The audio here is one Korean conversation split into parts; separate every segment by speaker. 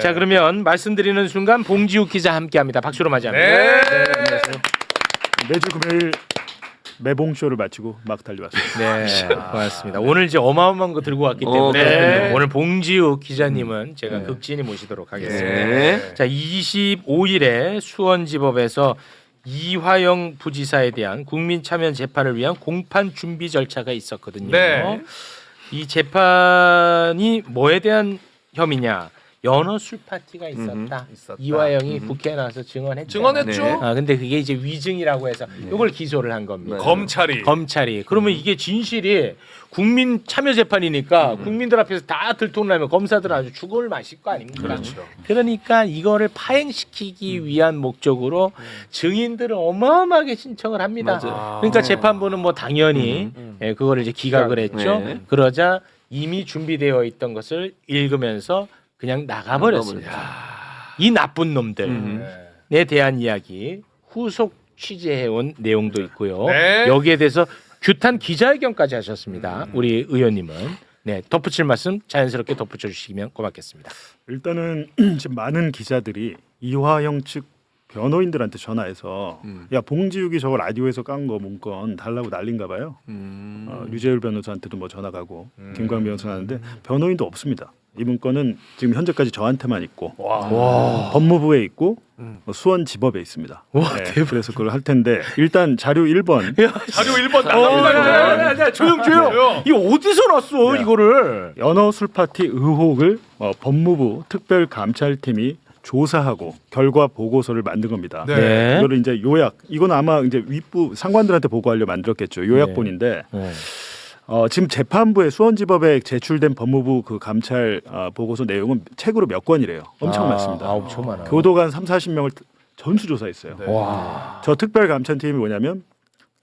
Speaker 1: 자 그러면 말씀드리는 순간 봉지욱 기자 함께합니다. 박수로 맞이합니다.
Speaker 2: 네.
Speaker 3: 매주 금요일 매봉 쇼를 마치고 막 달려왔습니다.
Speaker 1: 네, 고맙습니다. 오늘 이제 어마어마한 거 들고 왔기
Speaker 4: 어,
Speaker 1: 때문에
Speaker 2: 네.
Speaker 1: 오늘 봉지욱 기자님은 제가
Speaker 4: 네.
Speaker 1: 극진히 모시도록 하겠습니다.
Speaker 4: 네.
Speaker 1: 자, 25일에 수원지법에서 이화영 부지사에 대한 국민 참여 재판을 위한 공판 준비 절차가 있었거든요.
Speaker 2: 네.
Speaker 1: 이 재판이 뭐에 대한 혐의냐? 연어 술 파티가 있었다.
Speaker 2: 있었다.
Speaker 1: 이화영이 국회에 나와서 증언했죠.
Speaker 2: 증언했죠.
Speaker 4: 네.
Speaker 1: 아 근데 그게 이제 위증이라고 해서 이걸 기소를 한 겁니다.
Speaker 4: 네.
Speaker 2: 검찰이
Speaker 1: 검찰이 그러면 이게 진실이 국민 참여 재판이니까 국민들 앞에서 다 들통나면 검사들은 아주 죽을 마실 거 아닙니까?
Speaker 2: 그렇죠.
Speaker 1: 그러니까 이거를 파행시키기 위한 목적으로 증인들을 어마어마하게 신청을 합니다.
Speaker 4: 맞아요.
Speaker 1: 그러니까 재판부는 뭐 당연히 예, 그거를 이제 기각을 했죠.
Speaker 4: 네.
Speaker 1: 그러자 이미 준비되어 있던 것을 읽으면서 그냥 나가버렸습니다. 이 나쁜 놈들에
Speaker 4: 음.
Speaker 1: 대한 이야기 후속 취재해온 내용도 있고요.
Speaker 2: 네.
Speaker 1: 여기에 대해서 규탄 기자회견까지 하셨습니다. 우리 의원님은 네 덧붙일 말씀 자연스럽게 덧붙여 주시면 고맙겠습니다.
Speaker 3: 일단은 지금 많은 기자들이 이화영 측 변호인들한테 전화해서
Speaker 4: 음.
Speaker 3: 야 봉지욱이 저거 라디오에서 깐 거 문건 달라고 난린가 봐요.
Speaker 4: 음.
Speaker 3: 어, 류재율 변호사한테도 뭐 전화 가고 김광 변호사 하는데 변호인도 없습니다. 이 문건은 지금 현재까지 저한테만 있고 어, 법무부에 있고 어, 수원 지법에 있습니다. 네, 그래서 그걸 할 텐데 일단 자료 1번
Speaker 2: 자료 1번
Speaker 1: 어, 야, 야,
Speaker 2: 나갑니다.
Speaker 1: 야, 야, 조용 조용.
Speaker 2: 조용.
Speaker 1: 이거 어디서 났어
Speaker 3: 네.
Speaker 1: 이거를?
Speaker 3: 연어 술 파티 의혹을 어, 법무부 특별 감찰팀이 조사하고 결과 보고서를 만든 겁니다.
Speaker 2: 네.
Speaker 3: 이거를 이제 요약 이건 아마 이제 윗부 상관들한테 보고하려 만들었겠죠. 요약본인데
Speaker 1: 네.
Speaker 3: 어, 지금 재판부에 수원지법에 제출된 법무부 그 감찰 어, 보고서 내용은 책으로 몇 권이래요. 엄청
Speaker 1: 아,
Speaker 3: 많습니다.
Speaker 1: 아, 엄청 많아요.
Speaker 3: 교도관 3, 40명을 전수 조사했어요.
Speaker 2: 네.
Speaker 1: 와.
Speaker 3: 저 특별 감찰팀이 뭐냐면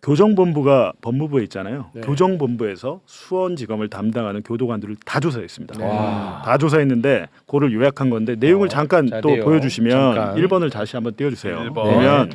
Speaker 3: 교정본부가 법무부에 있잖아요.
Speaker 1: 네.
Speaker 3: 교정본부에서 수원지검을 담당하는 교도관들을 다 조사했습니다.
Speaker 1: 와.
Speaker 3: 다 조사했는데 그거를 요약한 건데 내용을
Speaker 1: 어,
Speaker 3: 잠깐
Speaker 1: 자,
Speaker 3: 또
Speaker 1: 내용.
Speaker 3: 보여주시면
Speaker 1: 잠깐.
Speaker 3: 1번을 다시 한번 띄워주세요.
Speaker 2: 일 번.
Speaker 3: 보면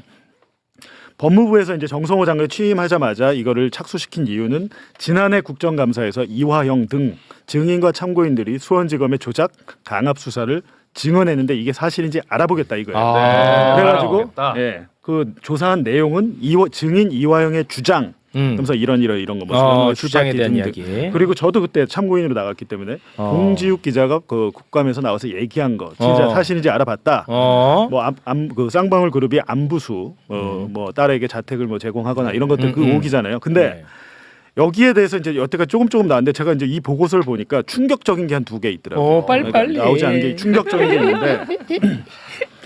Speaker 3: 법무부에서 이제 정성호 장관 취임하자마자 이거를 착수시킨 이유는 지난해 국정감사에서 이화영 등 증인과 참고인들이 수원지검의 조작 강압 수사를 증언했는데 이게 사실인지 알아보겠다 이거예요.
Speaker 1: 아.
Speaker 3: 그래가지고
Speaker 2: 알아보겠다.
Speaker 3: 예, 그 조사한 내용은 이화, 증인 이화영의 주장
Speaker 1: 음.
Speaker 3: 그러면서 이런 이런 이런 거 뭐
Speaker 1: 어, 주장에 대한 이야기.
Speaker 3: 그리고 저도 그때 참고인으로 나갔기 때문에
Speaker 1: 어.
Speaker 3: 봉지욱 기자가 그 국감에서 나와서 얘기한 거 진짜
Speaker 1: 어.
Speaker 3: 사실인지 알아봤다.
Speaker 1: 어.
Speaker 3: 뭐암그 쌍방울 그룹이 안부수 어, 뭐 딸에게 자택을 뭐 제공하거나 이런 것들
Speaker 1: 음,
Speaker 3: 그
Speaker 1: 음.
Speaker 3: 오기잖아요. 근데
Speaker 1: 네.
Speaker 3: 여기에 대해서 이제 여태까지 조금 조금 나왔는데 제가 이제 이 보고서를 보니까 충격적인 게 한 두 개 있더라고요.
Speaker 1: 어, 빨리, 빨리.
Speaker 3: 나오지 않은 게 충격적인 게 있는데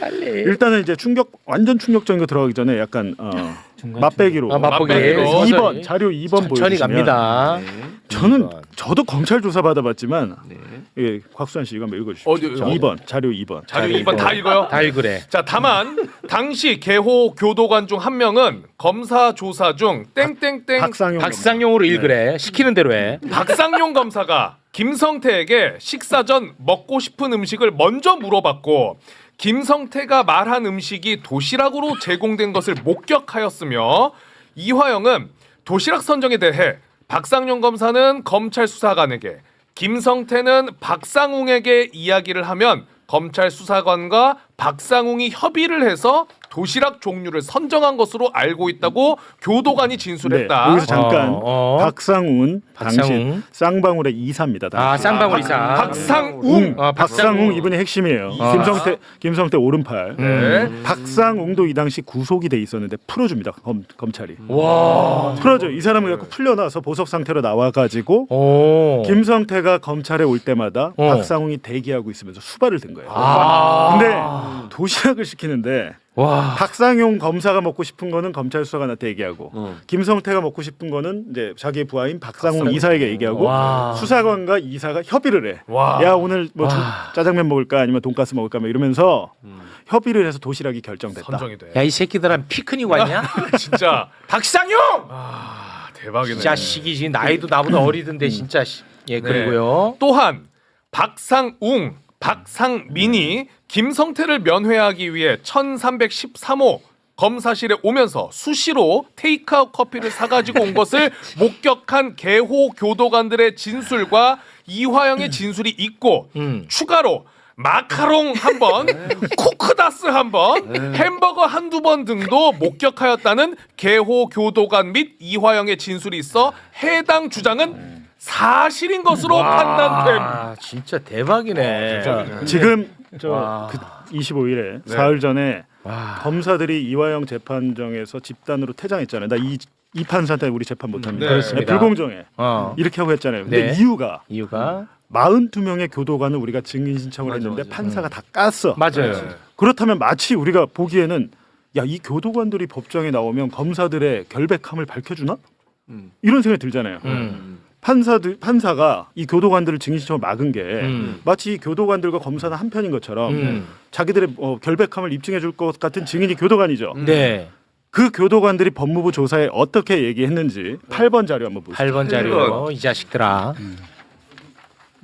Speaker 1: 빨리.
Speaker 3: 일단은 이제 충격 완전 충격적인 거 들어가기 전에 약간 어,
Speaker 1: 중간
Speaker 3: 맛배기로
Speaker 1: 아, 맛보기.
Speaker 2: 맛배기로.
Speaker 3: 네,
Speaker 1: 서서히.
Speaker 3: 2번 자료 2번
Speaker 1: 천천히
Speaker 3: 보여주시면
Speaker 1: 갑니다.
Speaker 4: 네.
Speaker 3: 저는
Speaker 1: 이번.
Speaker 3: 저도 검찰 조사 받아봤지만
Speaker 4: 네.
Speaker 3: 예, 곽수환 씨 이거 한번 읽어주시죠.
Speaker 2: 어디요?
Speaker 3: 2번 자료 2번.
Speaker 2: 자료 2번 다 읽어요?
Speaker 1: 다 읽으래.
Speaker 2: 자, 다만 당시 개호 교도관 중 한 명은 검사 조사 중 땡땡땡
Speaker 3: 박상용
Speaker 1: 박상용으로 읽으래. 시키는 대로 해.
Speaker 2: 박상용 검사가 김성태에게 식사 전 먹고 싶은 음식을 먼저 물어봤고 김성태가 말한 음식이 도시락으로 제공된 것을 목격하였으며 이화영은 도시락 선정에 대해 박상용 검사는 검찰 수사관에게 김성태는 박상웅에게 이야기를 하면 검찰 수사관과 박상웅이 협의를 해서 도시락 종류를 선정한 것으로 알고 있다고 교도관이
Speaker 3: 네,
Speaker 2: 진술했다.
Speaker 3: 여기서 잠깐
Speaker 1: 어, 어.
Speaker 3: 박상훈
Speaker 1: 박상훈.
Speaker 3: 쌍방울의 이사입니다. 당시.
Speaker 1: 아, 쌍방울 이사.
Speaker 2: 박상웅.
Speaker 1: 어,
Speaker 3: 박상웅 이분이 핵심이에요.
Speaker 1: 아.
Speaker 3: 김성태 김성태 오른팔.
Speaker 2: 네.
Speaker 3: 박상웅도 이 당시 구속이 돼 있었는데 풀어줍니다. 검, 검찰이.
Speaker 1: 와.
Speaker 3: 풀어줘. 이 사람을 갖고 풀려나서 보석 상태로 나와가지고
Speaker 1: 오.
Speaker 3: 김성태가 검찰에 올 때마다
Speaker 1: 어.
Speaker 3: 박상웅이 대기하고 있으면서 수발을 든 거예요.
Speaker 1: 아.
Speaker 3: 근데 도시락을 시키는데
Speaker 1: 와.
Speaker 3: 박상용 검사가 먹고 싶은 거는 검찰 수사관한테 얘기하고
Speaker 4: 어.
Speaker 3: 김성태가 먹고 싶은 거는 이제 자기의 부하인 박상웅 이사에게 얘기하고
Speaker 1: 와.
Speaker 3: 수사관과 이사가 협의를 해.
Speaker 2: 와.
Speaker 3: 야 오늘 뭐 중-
Speaker 1: 와.
Speaker 3: 짜장면 먹을까 아니면 돈가스 먹을까 뭐 이러면서 협의를 해서 도시락이 결정됐다.
Speaker 2: 선정이 돼.
Speaker 1: 야, 이 새끼들아 피크닉 왔냐?
Speaker 2: 진짜
Speaker 1: 박상용!
Speaker 2: 아, 대박이네.
Speaker 1: 이 자식이 지금 나이도 나보다 어리던데 진짜. 씨. 예, 그리고요.
Speaker 2: 또한 박상웅, 박상민이 김성태를 면회하기 위해 1313호 검사실에 오면서 수시로 테이크아웃 커피를 사가지고 온 것을 목격한 개호 교도관들의 진술과 이화영의 진술이 있고
Speaker 1: 음.
Speaker 2: 추가로 마카롱 한 번, 쿠크다스 한 번, 햄버거 한두 번 등도 목격하였다는 개호 교도관 및 이화영의 진술이 있어 해당 주장은 사실인 것으로 판단됨.
Speaker 1: 아 진짜 대박이네.
Speaker 3: 지금 저
Speaker 1: 와.
Speaker 3: 그 25일에
Speaker 2: 네.
Speaker 3: 사흘 전에
Speaker 1: 와.
Speaker 3: 검사들이 이화영 재판정에서 집단으로 퇴장했잖아요. 나 이 이 판사한테 우리 재판 못합니다.
Speaker 2: 네.
Speaker 1: 그렇습니다.
Speaker 3: 불공정해.
Speaker 1: 어.
Speaker 3: 이렇게 하고 했잖아요. 근데
Speaker 1: 네.
Speaker 3: 이유가
Speaker 1: 이유가
Speaker 3: 42명의 교도관을 우리가 증인 신청을
Speaker 4: 맞아,
Speaker 3: 했는데
Speaker 4: 맞아.
Speaker 3: 판사가 다 깠어.
Speaker 1: 맞아요.
Speaker 2: 네.
Speaker 3: 그렇다면 마치 우리가 보기에는 야 이 교도관들이 법정에 나오면 검사들의 결백함을 밝혀주나?
Speaker 4: 음.
Speaker 3: 이런 생각이 들잖아요.
Speaker 1: 음.
Speaker 3: 판사들 판사가 이 교도관들을 증인 신청을 막은 게
Speaker 1: 음.
Speaker 3: 마치 이 교도관들과 검사는 한 편인 것처럼
Speaker 1: 음.
Speaker 3: 자기들의 어, 결백함을 입증해 줄 것 같은 증인이 교도관이죠.
Speaker 1: 네.
Speaker 3: 그 교도관들이 법무부 조사에 어떻게 얘기했는지 8번 자료 한번 보시죠.
Speaker 1: 8번 자료 이 자식들아.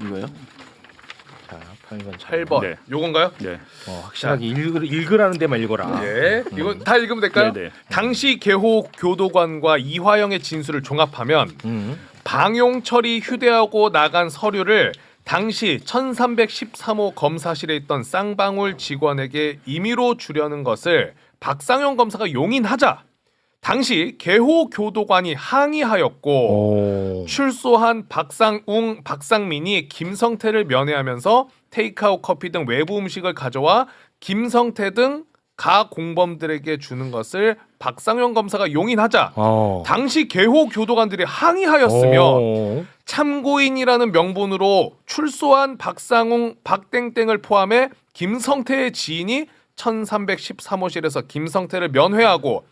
Speaker 4: 이거요?
Speaker 1: 자, 8번 자료.
Speaker 2: 8번.
Speaker 3: 네.
Speaker 2: 요건가요?
Speaker 3: 네.
Speaker 1: 어, 확실하게 읽으, 읽으라는 데만 읽어라.
Speaker 2: 예. 이건 다 읽으면 될까요?
Speaker 3: 네, 네.
Speaker 2: 당시 개호 교도관과 이화영의 진술을 종합하면
Speaker 1: 음.
Speaker 2: 방용철이 휴대하고 나간 서류를 당시 1313호 검사실에 있던 쌍방울 직원에게 임의로 주려는 것을 박상현 검사가 용인하자 당시 개호 교도관이 항의하였고
Speaker 1: 오.
Speaker 2: 출소한 박상웅, 박상민이 김성태를 면회하면서 테이크아웃 커피 등 외부 음식을 가져와 김성태 등 가 공범들에게 주는 것을 박상현 검사가 용인하자
Speaker 1: 어.
Speaker 2: 당시 개호 교도관들이 항의하였으며
Speaker 1: 오.
Speaker 2: 참고인이라는 명분으로 출소한 박상웅, 박땡땡을 포함해 김성태의 지인이 1313호실에서 김성태를 면회하고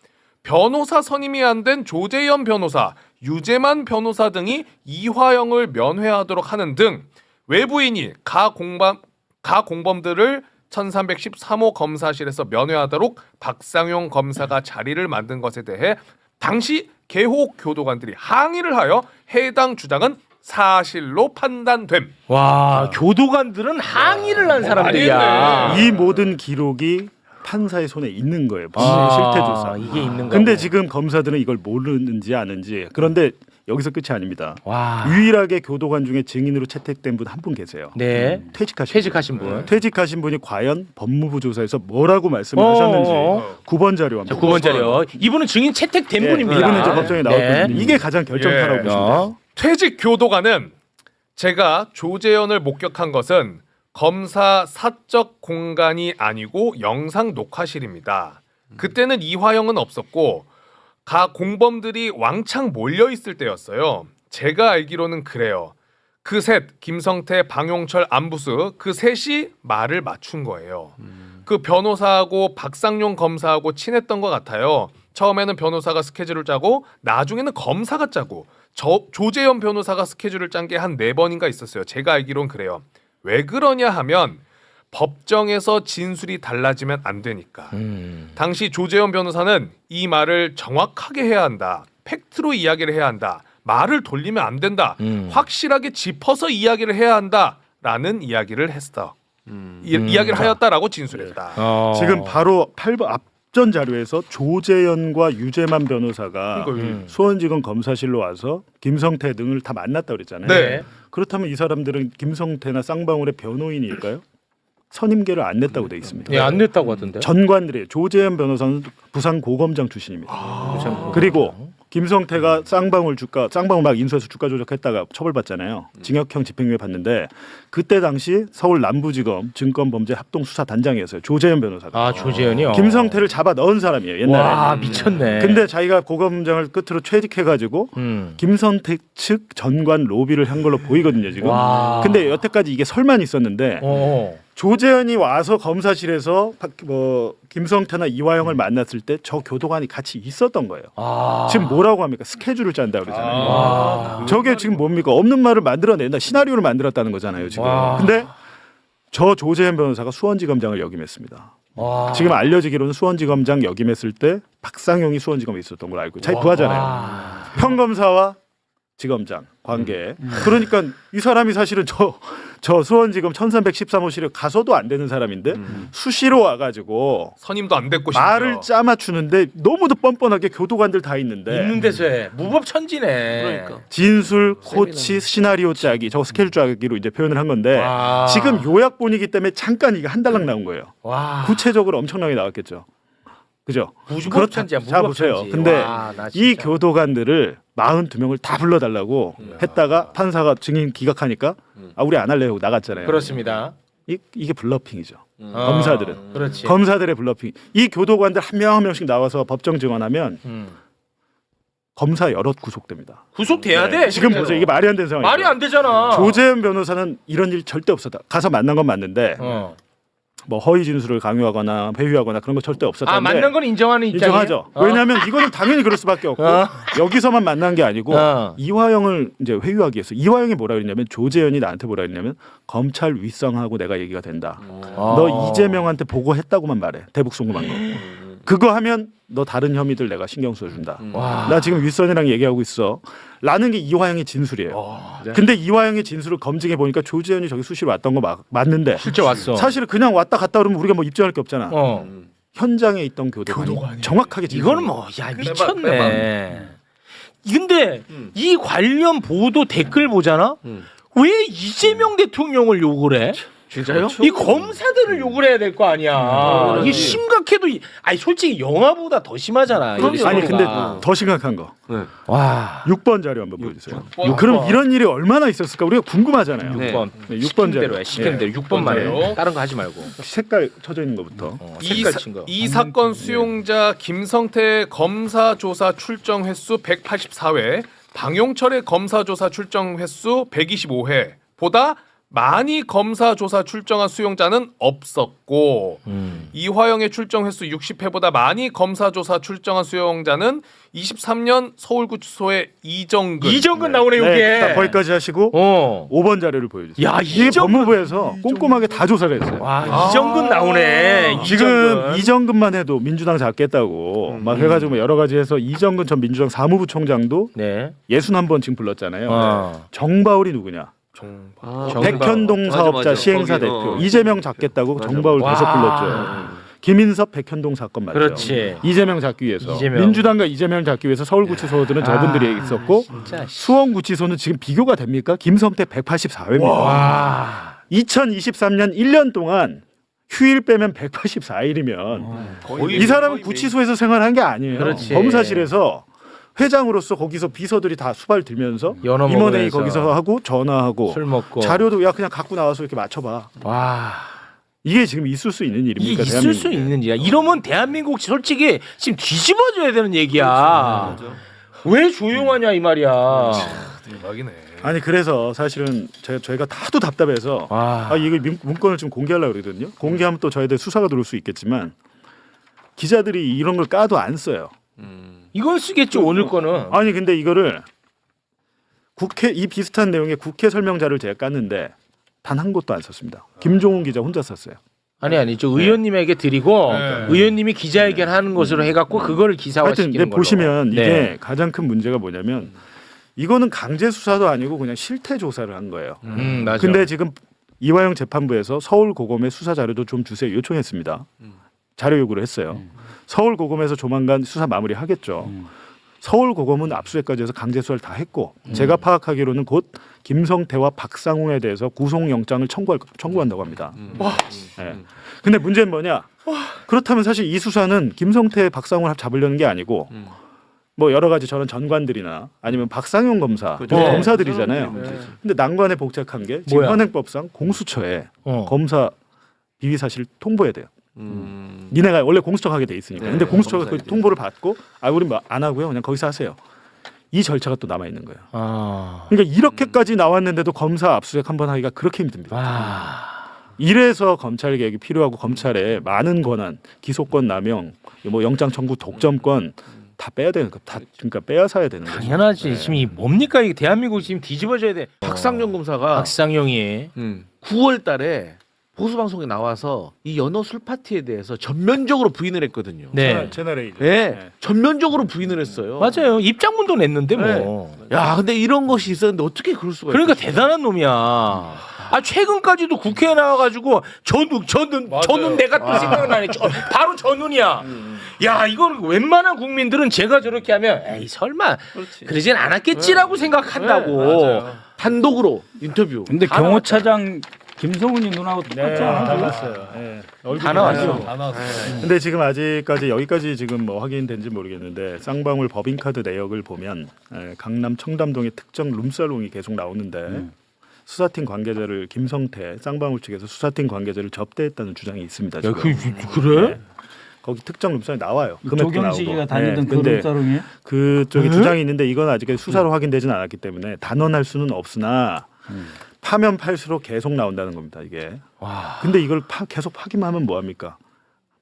Speaker 2: 변호사 선임이 안 된 조재현 변호사, 유재만 변호사 등이 이화영을 면회하도록 하는 등 외부인이 가 공범 가 공범들을 1313호 검사실에서 면회하도록 박상용 검사가 자리를 만든 것에 대해 당시 개호 교도관들이 항의를 하여 해당 주장은 사실로 판단됨.
Speaker 1: 와, 교도관들은 항의를 한 사람들이야.
Speaker 2: 많이
Speaker 3: 이 모든 기록이 판사의 손에 있는 거예요.
Speaker 1: 아,
Speaker 3: 본인의 실태 조사.
Speaker 1: 이게 있는 거.
Speaker 3: 근데 지금 검사들은 이걸 모르는지 아는지. 그런데 여기서 끝이 아닙니다.
Speaker 1: 와.
Speaker 3: 유일하게 교도관 중에 증인으로 채택된 분 한 분 계세요.
Speaker 1: 네.
Speaker 3: 퇴직하신
Speaker 1: 퇴직하신
Speaker 3: 분.
Speaker 1: 분.
Speaker 3: 퇴직하신 분이 과연 법무부 조사에서 뭐라고 말씀을
Speaker 1: 어,
Speaker 3: 하셨는지
Speaker 1: 어.
Speaker 3: 9번 자료
Speaker 1: 자,
Speaker 3: 한번
Speaker 1: 9번 자료. 이분은 증인 채택된
Speaker 3: 예,
Speaker 1: 분입니다.
Speaker 3: 이분은 이제 법정에 나왔거든요.
Speaker 1: 네.
Speaker 3: 이게 가장 결정타라고
Speaker 2: 예.
Speaker 3: 보시면 돼요.
Speaker 1: 어.
Speaker 2: 퇴직 교도관은 제가 조재현을 목격한 것은 검사 사적 공간이 아니고 영상 녹화실입니다. 그때는 이화영은 없었고 가 공범들이 왕창 몰려 있을 때였어요. 제가 알기로는 그래요. 그 셋 김성태, 방용철, 안부수 그 셋이 말을 맞춘 거예요. 그 변호사하고 박상용 검사하고 친했던 것 같아요. 처음에는 변호사가 스케줄을 짜고 나중에는 검사가 짜고 저 조재현 변호사가 스케줄을 짠 게 한 네 번인가 있었어요. 제가 알기론 그래요. 왜 그러냐 하면 법정에서 진술이 달라지면 안 되니까.
Speaker 1: 음.
Speaker 2: 당시 조재현 변호사는 이 말을 정확하게 해야 한다. 팩트로 이야기를 해야 한다. 말을 돌리면 안 된다.
Speaker 1: 음.
Speaker 2: 확실하게 짚어서 이야기를 해야 한다라는 이야기를 했어.
Speaker 4: 음.
Speaker 2: 이, 이야기를 하였다라고 진술했다.
Speaker 1: 어.
Speaker 3: 지금 바로 8번 앞전 자료에서 조재현과 유재만 변호사가
Speaker 2: 그러니까
Speaker 1: 음.
Speaker 3: 수원지검 검사실로 와서 김성태 등을 다 만났다 그랬잖아요.
Speaker 2: 네.
Speaker 3: 그렇다면 이 사람들은 김성태나 쌍방울의 변호인일까요? 선임계를 안 냈다고 돼 있습니다.
Speaker 1: 예, 안 냈다고 하던데.
Speaker 3: 전관들이에요. 조재현 변호사는 부산 고검장 출신입니다.
Speaker 1: 아.
Speaker 3: 그리고 김성태가 쌍방울 주가 쌍방울 막 인수해서 주가 조작했다가 처벌받잖아요. 징역형 집행유예 받는데 그때 당시 서울 남부지검 증권범죄 합동수사단장이었어요. 조재현 변호사가
Speaker 1: 아, 조재현이요.
Speaker 3: 김성태를 잡아 넣은 사람이에요. 옛날에.
Speaker 1: 와, 미쳤네.
Speaker 3: 근데 자기가 고검장을 끝으로 퇴직해가지고
Speaker 1: 음.
Speaker 3: 김성태 측 전관 로비를 한 걸로 보이거든요 지금.
Speaker 1: 와.
Speaker 3: 근데 여태까지 이게 설만 있었는데
Speaker 1: 어.
Speaker 3: 조재현이 와서 검사실에서 박- 뭐 김성태나 이화영을 만났을 때 저 교도관이 같이 있었던 거예요.
Speaker 1: 아.
Speaker 3: 지금 뭐라고 합니까? 스케줄을 짠다 그러잖아요.
Speaker 1: 와.
Speaker 3: 저게 지금 뭡니까? 없는 말을 만들어낸다. 시나리오를 만들었다는 거잖아요 지금.
Speaker 1: 와.
Speaker 3: 근데 저 조재현 변호사가 수원지검장을 역임했습니다.
Speaker 1: 와.
Speaker 3: 지금 알려지기로는 수원지검장 역임했을 때 박상용이 수원지검에 있었던 걸 알고 자기 부하잖아요.
Speaker 1: 와.
Speaker 3: 평검사와 지검장 관계. 그러니까 이 사람이 사실은 저 저 수원지검 1313호실에 가서도 안 되는 사람인데 수시로 와가지고
Speaker 2: 선임도 안 됐고 심지어.
Speaker 3: 말을 짜맞추는데 너무도 뻔뻔하게 교도관들 다 있는데
Speaker 1: 있는 데서 해. 무법 천지네.
Speaker 4: 그러니까.
Speaker 3: 진술, 코치, 시나리오 짜기, 저 스케줄 짜기로 이제 표현을 한 건데
Speaker 1: 와.
Speaker 3: 지금 요약본이기 때문에 잠깐 이게 한 달락 나온 거예요.
Speaker 1: 와.
Speaker 3: 구체적으로 엄청나게 나왔겠죠. 그죠?
Speaker 1: 무법
Speaker 3: 그렇다-
Speaker 1: 천지야.
Speaker 3: 자
Speaker 1: 무법
Speaker 3: 보세요.
Speaker 1: 천지.
Speaker 3: 근데
Speaker 1: 와, 나
Speaker 3: 이. 교도관들을 42명을 다 불러달라고 했다가 판사가 증인 기각하니까 아 우리 안 할래요 하고 나갔잖아요.
Speaker 1: 그렇습니다.
Speaker 3: 이, 이게 블러핑이죠.
Speaker 1: 어,
Speaker 3: 검사들은.
Speaker 1: 그렇지.
Speaker 3: 검사들의 블러핑. 이 교도관들 한 명 한 명씩 나와서 법정 증언하면
Speaker 1: 음.
Speaker 3: 검사 여럿 구속됩니다.
Speaker 1: 구속돼야
Speaker 3: 네.
Speaker 1: 돼.
Speaker 3: 지금. 보세요. 이게 말이 안 되는 상황이죠.
Speaker 1: 말이 안 되잖아.
Speaker 3: 조재현 변호사는 이런 일 절대 없었다. 가서 만난 건 맞는데
Speaker 1: 어.
Speaker 3: 뭐 허위 진술을 강요하거나 회유하거나 그런 거 절대 없었다는데
Speaker 1: 아 맞는 건 인정하는 입장이에요.
Speaker 3: 인정하죠.
Speaker 1: 어.
Speaker 3: 왜냐하면 이거는 당연히 그럴 수밖에 없고
Speaker 1: 어.
Speaker 3: 여기서만 만난 게 아니고
Speaker 1: 어.
Speaker 3: 이화영을 이제 회유하기 위해서 이화영이 뭐라 그랬냐면 조재현이 나한테 뭐라 그랬냐면 검찰 윗성하고 내가 얘기가 된다.
Speaker 1: 어.
Speaker 3: 너 이재명한테 보고했다고만 말해. 대북 송금한 거. 그거 하면 너 다른 혐의들 내가 신경 써준다.
Speaker 1: 와.
Speaker 3: 나 지금 윗선이랑 얘기하고 있어. 라는 게 이화영의 진술이에요. 근데 이화영의 진술을 검증해 보니까 조재현이 저기 수시로 왔던 거 막, 맞는데
Speaker 1: 실제 왔어.
Speaker 3: 사실 그냥 왔다 갔다 그러면 우리가 뭐 입증할 게 없잖아.
Speaker 1: 어.
Speaker 3: 현장에 있던 교도관이, 정확하게 진술.
Speaker 1: 이거는 뭐 야 미쳤네. 근데 이 관련 보도 댓글 보잖아.
Speaker 4: 음.
Speaker 1: 왜 이재명 대통령을 욕을 해?
Speaker 4: 진짜요?
Speaker 1: 이 검사들을 욕을 해야 될 거 아니야.
Speaker 4: 음,
Speaker 1: 이게
Speaker 4: 그렇지.
Speaker 1: 심각해도 이- 아니 솔직히 영화보다 더 심하잖아.
Speaker 3: 아니 근데
Speaker 1: 사고가.
Speaker 3: 더 심각한 거.
Speaker 4: 네.
Speaker 1: 와
Speaker 3: 6번 자료 한번 보여주세요.
Speaker 2: 번.
Speaker 3: 그럼 이런 일이 얼마나 있었을까 우리가 궁금하잖아요.
Speaker 4: 네.
Speaker 1: 6번.
Speaker 3: 네, 6번
Speaker 1: 대로
Speaker 3: 자료.
Speaker 1: 해. 시킨
Speaker 3: 예.
Speaker 1: 대로 6번만
Speaker 2: 자료.
Speaker 1: 해. 다른 거 하지 말고.
Speaker 3: 색깔 쳐져 있는 것부터.
Speaker 1: 어,
Speaker 2: 이,
Speaker 1: 색깔
Speaker 2: 사,
Speaker 1: 친 거.
Speaker 2: 이 사건 수용자 김성태 검사 조사 출정 횟수 184회, 방용철의 검사 조사 출정 횟수 125회 보다 많이 검사 조사 출정한 수용자는 없었고
Speaker 1: 음.
Speaker 2: 이화영의 출정 횟수 60회보다 많이 검사 조사 출정한 수용자는 23년 서울구치소의 이정근
Speaker 1: 이정근 나오네 이게.
Speaker 3: 네, 딱 거기까지 하시고
Speaker 1: 어.
Speaker 3: 5번 자료를 보여주세요.
Speaker 1: 야,
Speaker 3: 이게
Speaker 1: 이정근-
Speaker 3: 법무부에서 꼼꼼하게 다 조사를 했어요.
Speaker 1: 와
Speaker 2: 아.
Speaker 1: 이정근 나오네.
Speaker 3: 지금
Speaker 1: 이정근.
Speaker 3: 이정근만 해도 민주당 잡겠다고 막 해가지고 뭐 여러 가지 해서 이정근 전 민주당 사무부 총장도
Speaker 1: 네.
Speaker 3: 예순 한번 지금 불렀잖아요.
Speaker 1: 어.
Speaker 3: 정바울이 누구냐?
Speaker 2: 정...
Speaker 4: 아,
Speaker 1: 정바울.
Speaker 3: 백현동
Speaker 4: 맞아,
Speaker 3: 사업자
Speaker 4: 맞아.
Speaker 3: 시행사
Speaker 4: 거기,
Speaker 3: 대표
Speaker 4: 어.
Speaker 3: 이재명 잡겠다고
Speaker 4: 맞아.
Speaker 3: 정바울 계속
Speaker 1: 와.
Speaker 3: 불렀죠. 김인섭 백현동 사건 맞죠?
Speaker 1: 그렇지.
Speaker 3: 이재명 잡기 위해서
Speaker 1: 이재명.
Speaker 3: 민주당과 이재명 잡기 위해서 서울구치소들은 저분들이 있었고
Speaker 1: 진짜. 씨.
Speaker 3: 수원구치소는 지금 비교가 됩니까? 김성태 184회입니다.
Speaker 1: 와.
Speaker 3: 2023년 1년 동안 휴일 빼면 184일이면
Speaker 2: 거의
Speaker 3: 이 사람은
Speaker 2: 거의
Speaker 3: 구치소에서 생활한 게 아니에요.
Speaker 1: 그렇지.
Speaker 3: 검사실에서 회장으로서 거기서 비서들이 다 수발 들면서
Speaker 1: 연어
Speaker 3: 임원회의
Speaker 1: 먹으면서.
Speaker 3: 거기서 하고 전화하고
Speaker 1: 술 먹고.
Speaker 3: 자료도 야 그냥 갖고 나와서 이렇게 맞춰봐.
Speaker 1: 와.
Speaker 3: 이게 지금 있을 수 있는
Speaker 1: 이게
Speaker 3: 일입니까?
Speaker 1: 있을 수
Speaker 3: 대한민국에?
Speaker 1: 있는 일이야. 이러면 대한민국 솔직히 지금 뒤집어져야 되는 얘기야. 왜 조용하냐 이 말이야.
Speaker 2: 대박이네.
Speaker 3: 아니 그래서 사실은 제, 저희가 다도 답답해서
Speaker 1: 와.
Speaker 3: 아 이거 문- 문건을 좀 공개하려고 그러거든요. 공개하면 또 저희들 수사가 들어올 수 있겠지만 기자들이 이런 걸 까도 안 써요.
Speaker 1: 이건 쓰겠지 오늘 거는.
Speaker 3: 아니 근데 이거를 국회 이 비슷한 내용의 국회 설명자를 제가 깠는데 단 한 곳도 안 썼습니다. 김종훈 기자 혼자 썼어요.
Speaker 1: 아니 아니 저 의원님에게 드리고
Speaker 2: 네.
Speaker 1: 의원님이 기자회견하는 것으로 해갖고 그거를
Speaker 3: 하여튼
Speaker 1: 기사화시키는
Speaker 3: 근데
Speaker 1: 걸로.
Speaker 3: 보시면 이게
Speaker 1: 네.
Speaker 3: 가장 큰 문제가 뭐냐면 이거는 강제 수사도 아니고 그냥 실태 조사를 한 거예요.
Speaker 1: 음 맞아.
Speaker 3: 근데 지금 이화영 재판부에서 서울 고검의 수사 자료도 좀 주세요 요청했습니다. 자료 요구를 했어요. 서울 고검에서 조만간 수사 마무리 하겠죠. 서울 고검은 압수수색까지 해서 강제 수사를 다 했고 제가 파악하기로는 곧 김성태와 박상웅에 대해서 구속 영장을 청구할 청구한다고 합니다. 예. 근데 문제는 뭐냐? 그렇다면 사실 이 수사는 김성태, 박상웅을 잡으려는 게 아니고 뭐 여러 가지 저런 전관들이나 아니면 박상용 검사
Speaker 4: 그죠.
Speaker 3: 뭐
Speaker 1: 네.
Speaker 3: 검사들이잖아요.
Speaker 4: 네.
Speaker 3: 근데 난관에 복잡한 게 지금
Speaker 1: 뭐야?
Speaker 3: 현행법상 공수처에
Speaker 1: 어.
Speaker 3: 검사 비위 사실 통보해야 돼요.
Speaker 4: 음.
Speaker 3: 니네가 원래 공수처가 하게 돼 있으니까.
Speaker 4: 네,
Speaker 3: 근데 공수처가 그
Speaker 4: 검사에
Speaker 3: 통보를 받고 아 우리 뭐안 하고요. 그냥 거기서 하세요. 이 절차가 또 남아 있는 거예요.
Speaker 1: 아.
Speaker 3: 그러니까 이렇게까지 나왔는데도 검사 압수수색 한 번 하기가 그렇게 힘듭니다.
Speaker 1: 와.
Speaker 3: 이래서 검찰 개혁이 필요하고 검찰에 많은 권한, 기소권 남용, 뭐 영장 청구, 독점권 다 빼야 되는 거, 다 그러니까 빼앗아야 되는 거죠.
Speaker 1: 당연하지. 지금 이 뭡니까 이게 대한민국 지금 뒤집어져야 돼.
Speaker 4: 박상용 검사가
Speaker 1: 박상용이
Speaker 4: 음. 9월 달에
Speaker 5: 보수 방송에 나와서 이 연어 술 파티에 대해서 전면적으로 부인을 했거든요.
Speaker 1: 네.
Speaker 3: 채널 A.
Speaker 5: 예, 전면적으로 부인을 했어요.
Speaker 1: 맞아요. 입장문도 냈는데 뭐.
Speaker 5: 야, 근데 이런 것이 있었는데 어떻게 그럴 수가
Speaker 1: 그러니까
Speaker 5: 있겠어요?
Speaker 1: 대단한 놈이야. 아 최근까지도 국회에 나와가지고 저눈 저눈
Speaker 2: 맞아요.
Speaker 1: 저눈 내가 또 생각나네. 저, 바로 저눈이야. 야 이건 웬만한 국민들은 제가 저렇게 하면 에이 설마 그러진 않았겠지라고 생각한다고.
Speaker 2: 네, 맞아요.
Speaker 5: 단독으로 인터뷰.
Speaker 6: 근데
Speaker 5: 다
Speaker 6: 경호차장 김성훈이 누나하고
Speaker 3: 네,
Speaker 6: 똑같잖아.
Speaker 3: 닮았어요. 예. 얼굴이
Speaker 1: 다 나왔죠.
Speaker 3: 닮았어요.
Speaker 2: 다 나왔어요.
Speaker 3: 근데 지금 아직까지 여기까지 지금 뭐 확인된지 모르겠는데 쌍방울 법인카드 내역을 보면 에, 강남 청담동의 특정 룸살롱이 계속 나오는데 수사팀 관계자를 김성태 쌍방울 측에서 수사팀 관계자를 접대했다는 주장이 있습니다. 지금.
Speaker 1: 그래?
Speaker 3: 네. 거기 특정 룸살이 나와요. 금액도
Speaker 6: 조경식이가
Speaker 3: 나오고.
Speaker 6: 다니던
Speaker 3: 네,
Speaker 6: 그
Speaker 3: 근데
Speaker 6: 룸사롱이에요?
Speaker 3: 그쪽에
Speaker 1: 에?
Speaker 3: 주장이 있는데 이건 아직까지 수사로 확인되지는 않았기 때문에 단언할 수는 없으나 파면 팔수록 계속 나온다는 겁니다. 이게. 근데 이걸 파, 계속 파기만 하면 뭐 합니까?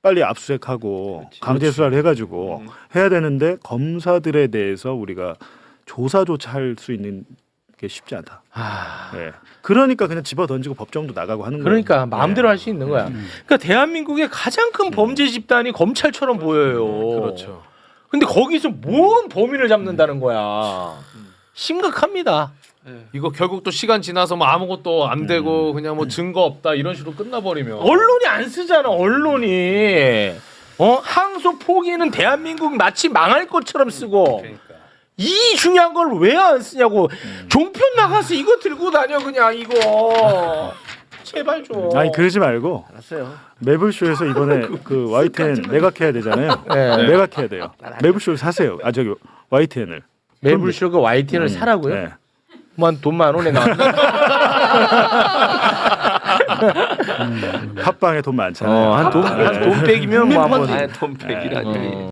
Speaker 3: 빨리 압수수색하고 강제 수사를 해가지고 해야 되는데 검사들에 대해서 우리가 조사조차 할 수 있는 게 쉽지 않다.
Speaker 1: 아,
Speaker 3: 예. 그러니까 그냥 집어 던지고 법정도 나가고 하는 거예요.
Speaker 1: 그러니까 마음대로
Speaker 3: 예.
Speaker 1: 할수 있는 거야. 그러니까 대한민국의 가장 큰 범죄 집단이 검찰처럼 보여요.
Speaker 2: 그렇죠.
Speaker 1: 근데 거기서 뭔 범인을 잡는다는 거야. 심각합니다.
Speaker 2: 이거 결국 또 시간 지나서 뭐 아무것도 안 되고 그냥 뭐 증거 없다 이런 식으로 끝나버리면
Speaker 1: 언론이 안 쓰잖아. 언론이. 어 항소 포기는 대한민국 마치 망할 것처럼 쓰고
Speaker 2: 그러니까.
Speaker 1: 이 중요한 걸 왜 안 쓰냐고 종편 나가서 이거 들고 다녀 그냥 이거 제발 좀.
Speaker 3: 아니 그러지 말고
Speaker 5: 알았어요.
Speaker 3: 매블쇼에서 이번에 그 YTN 매각해야 되잖아요.
Speaker 1: 네.
Speaker 3: 매각해야 돼요. 매블쇼를 사세요. 아 저기 YTN을.
Speaker 1: 매불쇼가 YTN을 사라고요?
Speaker 3: 네.
Speaker 1: 뭐한 돈만 원에 나왔나?
Speaker 3: 팟빵에 돈 많잖아요.
Speaker 1: 어, 한돈 한돈 빼기면 뭐 한 번
Speaker 4: 아돈 백이라니.
Speaker 1: 어.